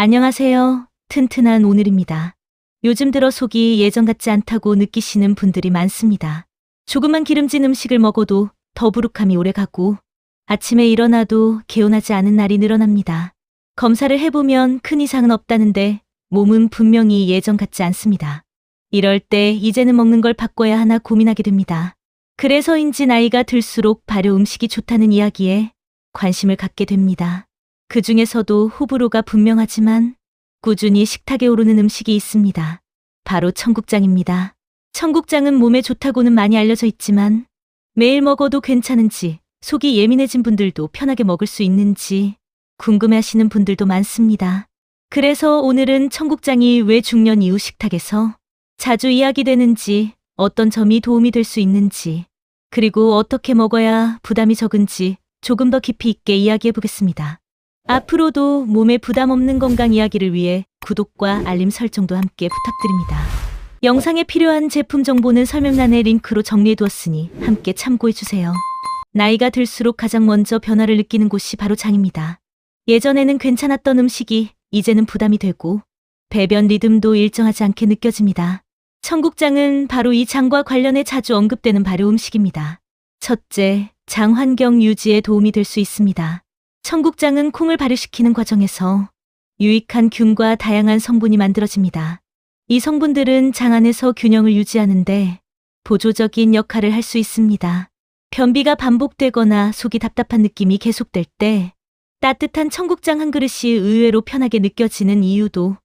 안녕하세요. 튼튼한 오늘입니다. 요즘 들어 속이 예전 같지 않다고 느끼시는 분들이 많습니다. 조금만 기름진 음식을 먹어도 더부룩함이 오래가고 아침에 일어나도 개운하지 않은 날이 늘어납니다. 검사를 해보면 큰 이상은 없다는데 몸은 분명히 예전 같지 않습니다. 이럴 때 이제는 먹는 걸 바꿔야 하나 고민하게 됩니다. 그래서인지 나이가 들수록 발효 음식이 좋다는 이야기에 관심을 갖게 됩니다. 그 중에서도 호불호가 분명하지만 꾸준히 식탁에 오르는 음식이 있습니다. 바로 청국장입니다. 청국장은 몸에 좋다고는 많이 알려져 있지만 매일 먹어도 괜찮은지 속이 예민해진 분들도 편하게 먹을 수 있는지 궁금해 하시는 분들도 많습니다. 그래서 오늘은 청국장이 왜 중년 이후 식탁에서 자주 이야기되는지 어떤 점이 도움이 될 수 있는지 그리고 어떻게 먹어야 부담이 적은지 조금 더 깊이 있게 이야기해 보겠습니다. 앞으로도 몸에 부담 없는 건강 이야기를 위해 구독과 알림 설정도 함께 부탁드립니다. 영상에 필요한 제품 정보는 설명란에 링크로 정리해 두었으니 함께 참고해 주세요. 나이가 들수록 가장 먼저 변화를 느끼는 곳이 바로 장입니다. 예전에는 괜찮았던 음식이 이제는 부담이 되고 배변 리듬도 일정하지 않게 느껴집니다. 청국장은 바로 이 장과 관련해 자주 언급되는 발효 음식입니다. 첫째, 장 환경 유지에 도움이 될 수 있습니다. 청국장은 콩을 발효시키는 과정에서 유익한 균과 다양한 성분이 만들어집니다. 이 성분들은 장 안에서 균형을 유지하는데 보조적인 역할을 할 수 있습니다. 변비가 반복되거나 속이 답답한 느낌이 계속될 때 따뜻한 청국장 한 그릇이 의외로 편하게 느껴지는 이유도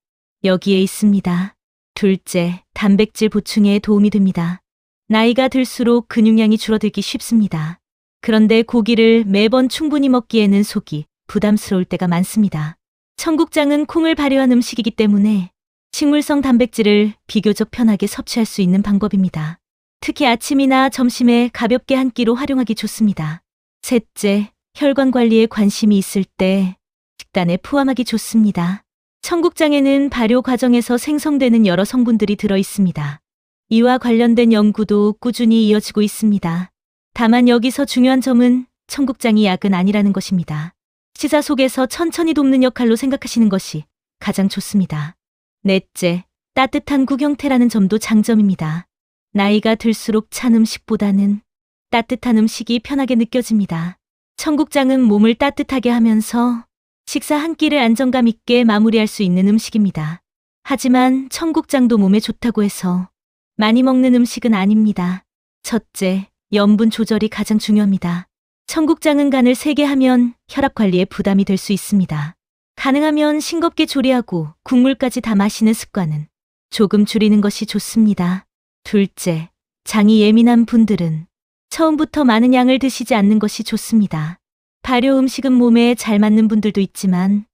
여기에 있습니다. 둘째, 단백질 보충에 도움이 됩니다. 나이가 들수록 근육량이 줄어들기 쉽습니다. 그런데 고기를 매번 충분히 먹기에는 속이 부담스러울 때가 많습니다. 청국장은 콩을 발효한 음식이기 때문에 식물성 단백질을 비교적 편하게 섭취할 수 있는 방법입니다. 특히 아침이나 점심에 가볍게 한 끼로 활용하기 좋습니다. 셋째, 혈관 관리에 관심이 있을 때 식단에 포함하기 좋습니다. 청국장에는 발효 과정에서 생성되는 여러 성분들이 들어 있습니다. 이와 관련된 연구도 꾸준히 이어지고 있습니다. 다만 여기서 중요한 점은 청국장이 약은 아니라는 것입니다. 시자 속에서 천천히 돕는 역할로 생각하시는 것이 가장 좋습니다. 넷째, 따뜻한 국 형태라는 점도 장점입니다. 나이가 들수록 찬 음식보다는 따뜻한 음식이 편하게 느껴집니다. 청국장은 몸을 따뜻하게 하면서 식사 한 끼를 안정감 있게 마무리할 수 있는 음식입니다. 하지만 청국장도 몸에 좋다고 해서 많이 먹는 음식은 아닙니다. 첫째, 염분 조절이 가장 중요합니다. 청국장은 간을 세게 하면 혈압 관리에 부담이 될 수 있습니다. 가능하면 싱겁게 조리하고 국물까지 다 마시는 습관은 조금 줄이는 것이 좋습니다. 둘째, 장이 예민한 분들은 처음부터 많은 양을 드시지 않는 것이 좋습니다. 발효 음식은 몸에 잘 맞는 분들도 있지만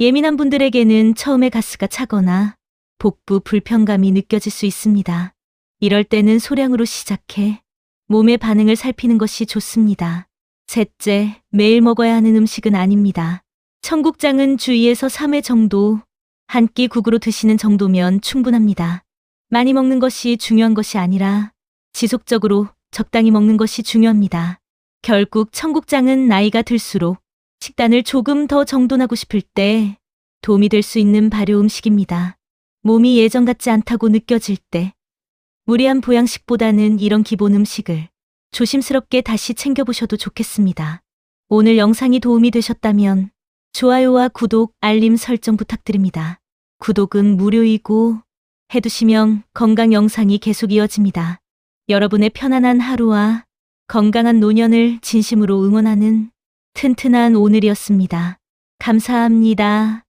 예민한 분들에게는 처음에 가스가 차거나 복부 불편감이 느껴질 수 있습니다. 이럴 때는 소량으로 시작해 몸의 반응을 살피는 것이 좋습니다. 셋째, 매일 먹어야 하는 음식은 아닙니다. 청국장은 주의에서 3회 정도 한 끼 국으로 드시는 정도면 충분합니다. 많이 먹는 것이 중요한 것이 아니라 지속적으로 적당히 먹는 것이 중요합니다. 결국 청국장은 나이가 들수록 식단을 조금 더 정돈하고 싶을 때 도움이 될 수 있는 발효 음식입니다. 몸이 예전 같지 않다고 느껴질 때 무리한 보양식보다는 이런 기본 음식을 조심스럽게 다시 챙겨보셔도 좋겠습니다. 오늘 영상이 도움이 되셨다면 좋아요와 구독, 알림 설정 부탁드립니다. 구독은 무료이고 해두시면 건강 영상이 계속 이어집니다. 여러분의 편안한 하루와 건강한 노년을 진심으로 응원하는 튼튼한 오늘이었습니다. 감사합니다.